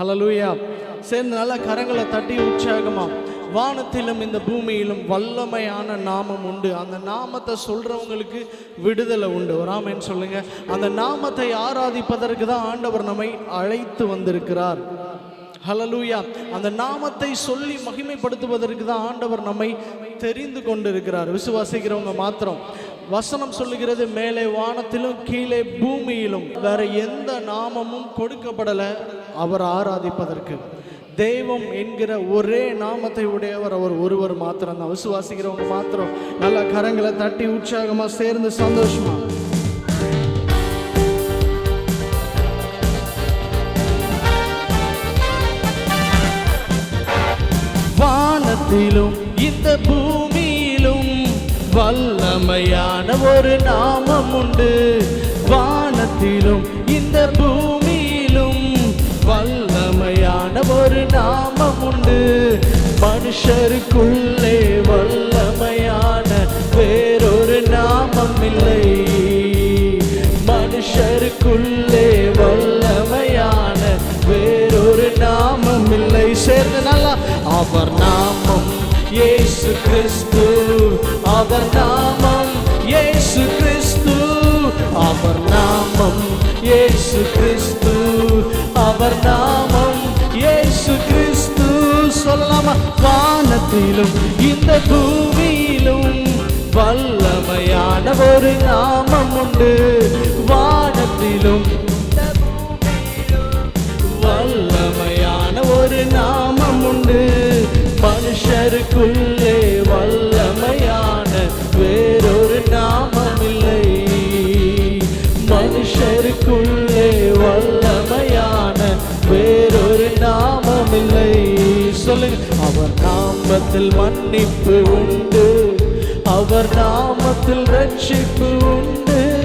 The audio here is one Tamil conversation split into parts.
ஹலலூயா சேர்ந்து நல்ல கரங்களை தட்டி உற்சாகமா. வானத்திலும் இந்த பூமியிலும் வல்லமையான நாமம் உண்டு. அந்த நாமத்தை சொல்கிறவங்களுக்கு விடுதலை உண்டு. ஒரு சொல்லுங்க. அந்த நாமத்தை ஆராதிப்பதற்கு தான் ஆண்டவர் நம்மை அழைத்து வந்திருக்கிறார். ஹலலூயா அந்த நாமத்தை சொல்லி மகிமைப்படுத்துவதற்கு தான் ஆண்டவர் நம்மை தெரிந்து கொண்டிருக்கிறார். விசுவாசிக்கிறவங்க மாத்திரம். வசனம் சொல்லுகிறது மேலே வானத்திலும் கீழே பூமியிலும். வேற எந்த நாமமும் கொடுக்கப்படலை. அவர் ஆராதிப்பதற்கு. தெய்வம் என்கிற ஒரே நாமத்தை உடையவர் அவர். ஒருவர் மாத்திரம் தான். விசுவாசிக்கிறவங்க மாத்திரம். நல்ல கரங்களை தட்டி உற்சாகமா சேர்ந்து சந்தோஷமா. வானத்திலும் இந்த பூமியிலும் வல்லமையான ஒரு நாமம் உண்டு. வானத்திலும் இந்த பூமி நாமம் உண்டு மனுஷருக்குள்ளே வல்லமையான வேறொரு நாமம் இல்லை மனுஷருக்குள்ளே வல்லமையான வேறொரு நாமம் இல்லை சேர்ந்து நல்லா அவர் நாமம் இயேசு கிறிஸ்து. அவர் நாமம் இயேசு கிறிஸ்து. அவர் நாமம் இயேசு கிறிஸ்து. அவர் நாமம் வானத்திலும் இந்த பூமியிலும் வல்லமையான ஒரு நாமம் உண்டு. வானத்திலும் நாமத்தில் மன்னிப்பு உண்டு. அவர் நாமத்தில் ரட்சிப்பு உண்டு.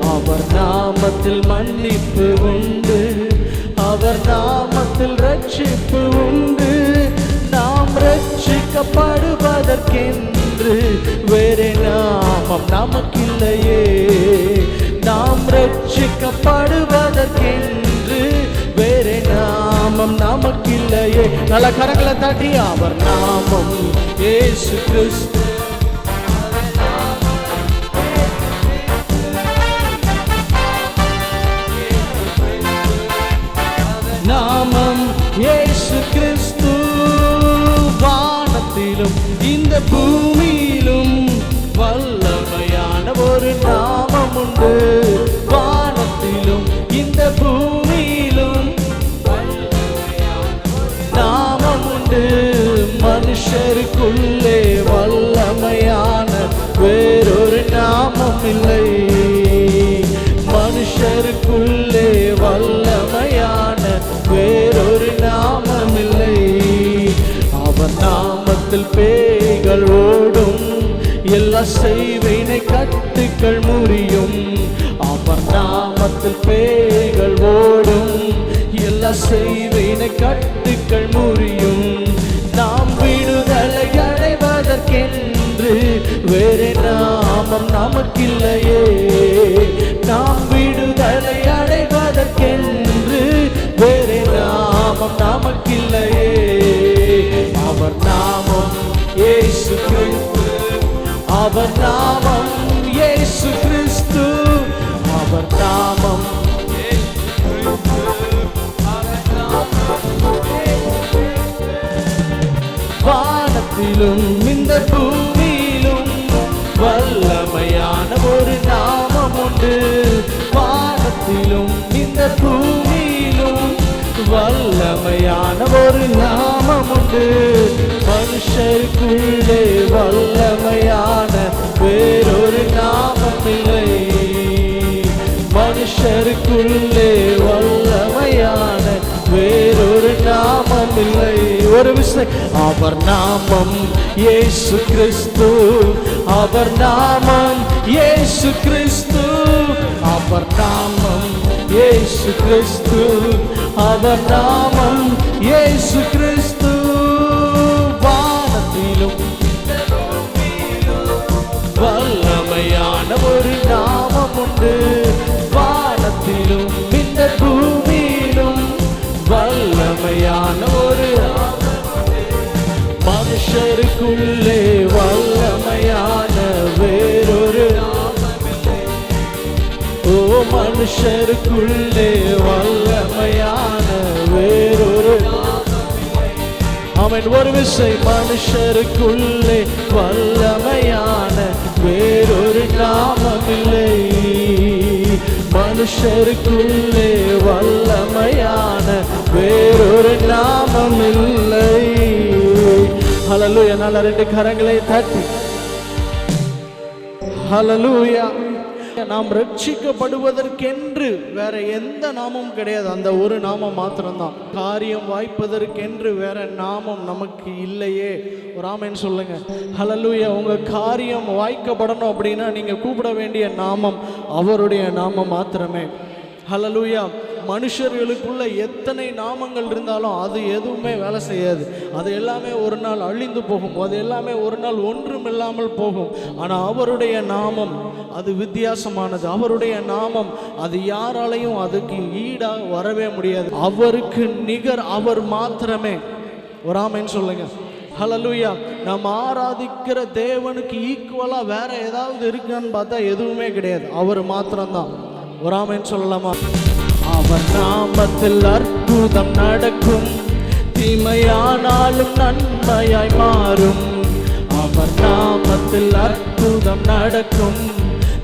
அவர் நாமத்தில் மன்னிப்பு உண்டு. அவர் நாமத்தில் ரட்சிப்பு உண்டு. நாம் ரட்சிக்கப்படுவதற்கென்று வேறே நாமம் நமக்கில்லையே. நாம் ரட்சிக்கப்படுவ நல்ல கரங்களை தட்டி அவர் நாமம் ஏசு கிறிஸ்து மனுஷருக்குள்ளே வல்லமையான வேறொரு நாமம் இல்லை மனுஷருக்குள்ளே வல்லமையான வேறொரு நாமம் இல்லை அவர் நாமத்தில் பேய்கள் ஓடும் எல்லா செய்வினை கட்டுக்கள் முறியும். அவர் நாமத்தில் பேய்கள் ஓடும் எல்லா செய்வினை கட்டுக்கள் முறியும். வேறு நாமம் நமக்கில்லையே. நாம் விடுதலை அடைவதற்கென்று வேறே நாமம் நமக்கில்லையே. அவர் நாமம் ஏசு கிறிஸ்து. அவர் நாமம் ஏசு கிறிஸ்து. அவர் நாமம் வானத்திலும் இந்த பூமி வல்லமையான ஒரு நாமம் உண்டு. வானத்திலும் இந்த பூமியிலும் வல்லமையான ஒரு நாமம் உண்டு. மனுஷருக்குள்ளே வல்லமையான வேறொரு நாமம் இல்லை. மனுஷருக்குள்ளே ஒரு விஷயம் அவர் நாமம் ஏசு கிறிஸ்து. அவர் நாமம் ஏசு கிறிஸ்து. அவர் நாமம் ஏசு கிறிஸ்து. அவர் நாமம் ஏசு கிறிஸ்து. நமக்குள்ளே வல்லமையான வேறொரு ஓ மனுஷருக்குள்ளே வல்லமையான வேறொரு அவன் ஒரு விசை மனுஷருக்குள்ளே வல்லமையான வேறொரு நாமமில்லை. மனுஷருக்குள்ளே வல்லமையான வேறொரு நாமமில்லை. ஹலலூயா நல்ல ரெண்டு கரங்களை தட்டி. ஹலலூயா நாம் ரட்சிக்கப்படுவதற்கென்று வேற எந்த நாமமும் கிடையாது. அந்த ஒரு நாமம் மாத்திரம்தான். காரியம் வாய்ப்பதற்கென்று வேற நாமம் நமக்கு இல்லையே. ஒரு ஆமென் சொல்லுங்க. ஹலலூயா உங்க காரியம் வாய்க்கப்படணும் அப்படின்னா நீங்க கூப்பிட வேண்டிய நாமம் அவருடைய நாமம் மாத்திரமே. ஹலலூயா மனுஷர்களுக்குள்ள எத்தனை நாமங்கள் இருந்தாலும் அது எதுவுமே வேலை செய்யாது. அது எல்லாமே ஒரு நாள் அழிந்து போகும். அது எல்லாமே ஒரு நாள் ஒன்றும் இல்லாமல் போகும். ஆனால் அவருடைய நாமம் அது வித்தியாசமானது. அவருடைய நாமம் அது யாராலையும் அதுக்கு ஈடாக வரவே முடியாது. அவருக்கு நிகர் அவர் மாத்திரமே. ஒரு சொல்லுங்க. ஹலலூயா நம்ம ஆராதிக்கிற தேவனுக்கு ஈக்குவலாக வேற ஏதாவது இருக்கான்னு பார்த்தா எதுவுமே கிடையாது. அவர் மாத்திரம்தான். ஒரு சொல்லலாமா? அவர் நாமத்தில் அற்புதம் நடக்கும். தீமையானாலும் நன்மையாய் மாறும். அவர் நாமத்தில் அற்புதம் நடக்கும்.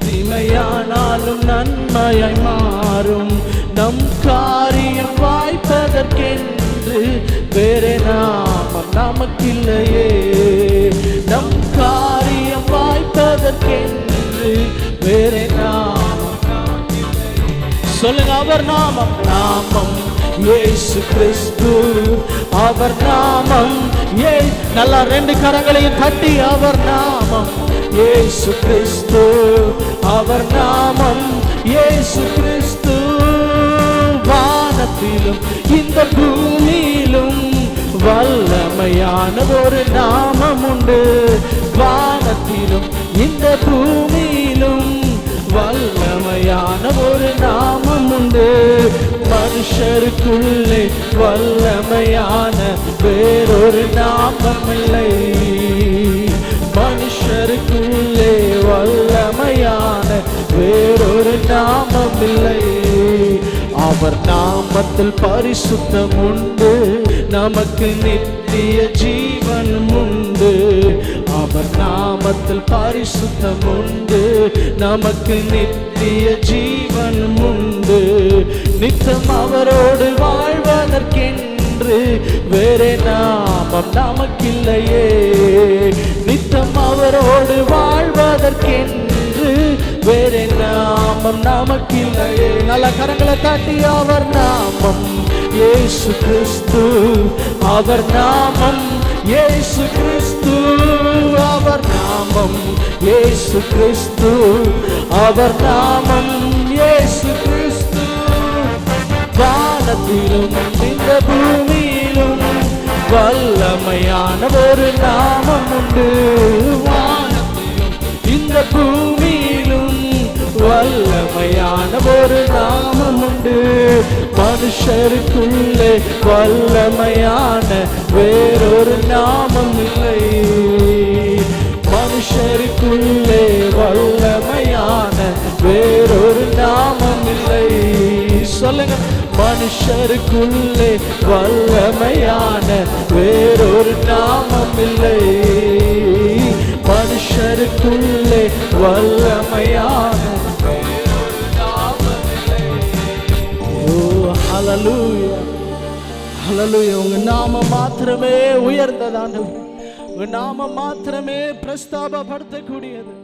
தீமையானாலும் நன்மையாய் மாறும். நம் காரியம் வாய்ப்பதற்கென்று வேறே நாமம் நமக்கில்லையே. அவர் நாமம் நாமம் ஏசு கிறிஸ்து. அவர் நாமம் ஏ நல்லா ரெண்டு கரங்களையும் தட்டி அவர் நாமம் ஏசு கிறிஸ்து. அவர் நாமம் ஏசு கிறிஸ்து. வானத்திலும் இந்த பூமியிலும் வல்லமையான ஒரு நாமம் உண்டு. வானத்திலும் இந்த பூமி அவருக்குள்ளே வல்லமையான வேறொரு நாமம் இல்லை மனுஷருக்குள்ளே வல்லமையான வேறொரு நாமம் இல்லை அவர் நாமத்தில் பரிசுத்தம் உண்டு. நமக்கு நித்திய ஜீவன் உண்டு. அவர் நாமத்தில் பரிசுத்தம் உண்டு. நமக்கு நித்திய ஜீவன் உண்டு. நித்தம் அவரோடு வாழ்வதற்கென்று வேறே நாமம் நமக்கில்லையே. நித்தம் அவரோடு வாழ்வதற்கென்று வேறே நாமம் நமக்கில்லையே. நல்ல கரங்களை தட்டி அவர் நாமம். இயேசு கிறிஸ்து அவர் நாமம். இயேசு கிறிஸ்து அவர் நாமம். இயேசு கிறிஸ்து அவர் நாமம். வானத்திலும் இந்த பூமியிலும் வல்லமையான ஒரு நாமம் உண்டு. வானத்திலும் இந்த பூமியிலும் வல்லமையான ஒரு நாமம் உண்டு. மனுஷருக்குள்ளே வல்லமையான வேறொரு நாமம் இல்லை. மனுஷருக்குள்ளே வல்லமையான வேறொரு நாமம் இல்லை. சொல்லுங்க. மனுஷருக்குள்ளே வல்லமையான வேறொரு நாமம் இல்லை மனுஷருக்குள்ளே வல்லமையான வேறொரு உங்க நாம மாத்திரமே உயர்ந்ததாண்டவர் உங்க நாம மாத்திரமே பிரஸ்தாபப்படுத்தக்கூடியது